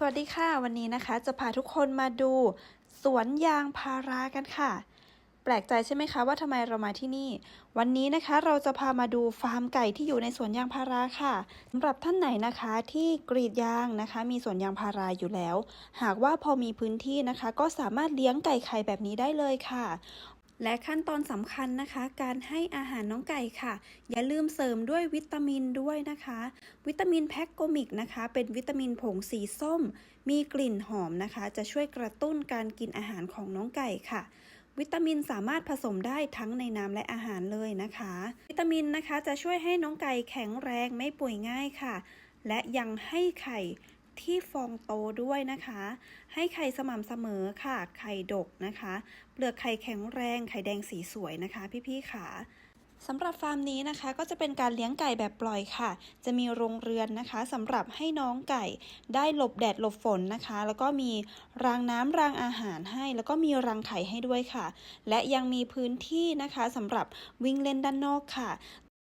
สวัสดีค่ะ วันนี้นะคะ จะพาทุกคนมาดู สวนยางพารากันค่ะ แปลกใจใช่ไหมคะว่าทำไมเรามาที่นี่ วันนี้นะคะเราจะพามาดูฟาร์มไก่ที่อยู่ในสวนยางพาราค่ะสำหรับท่านไหนนะคะที่กรีดยางนะคะ มีสวนยางพาราอยู่แล้ว หากว่าพอมีพื้นที่นะคะ ก็สามารถเลี้ยงไก่ไข่แบบนี้ได้เลยค่ะ และขั้นตอนสำคัญนะคะ การให้อาหารน้องไก่ค่ะ อย่าลืมเสริมด้วยวิตามินด้วยนะคะ วิตามินแพคโกมิกนะคะ เป็นวิตามินผงสีส้ม มีกลิ่นหอมนะคะ จะช่วยกระตุ้นการกินอาหารของน้องไก่ค่ะวิตามินสามารถผสมได้ทั้งในน้ำและอาหารเลยนะคะ วิตามินนะคะจะช่วยให้น้องไก่แข็งแรงไม่ป่วยง่ายค่ะ และยังให้ไข่ ที่ฟองโตด้วยนะคะ ให้ไข่สม่ำเสมอค่ะ ไข่ดกนะคะ เปลือกไข่แข็งแรง ไข่แดงสีสวยนะคะ พี่ๆค่ะสำหรับฟาร์มนี้นะคะก็จะเป็นการเลี้ยงไก่แบบปล่อยค่ะ จะมีโรงเรือนนะคะสำหรับให้น้องไก่ได้หลบแดดหลบฝนนะคะ แล้วก็มีรางน้ำรางอาหารให้ แล้วก็มีรังไข่ให้ด้วยค่ะ และยังมีพื้นที่นะคะสำหรับวิ่งเล่นด้านนอกค่ะ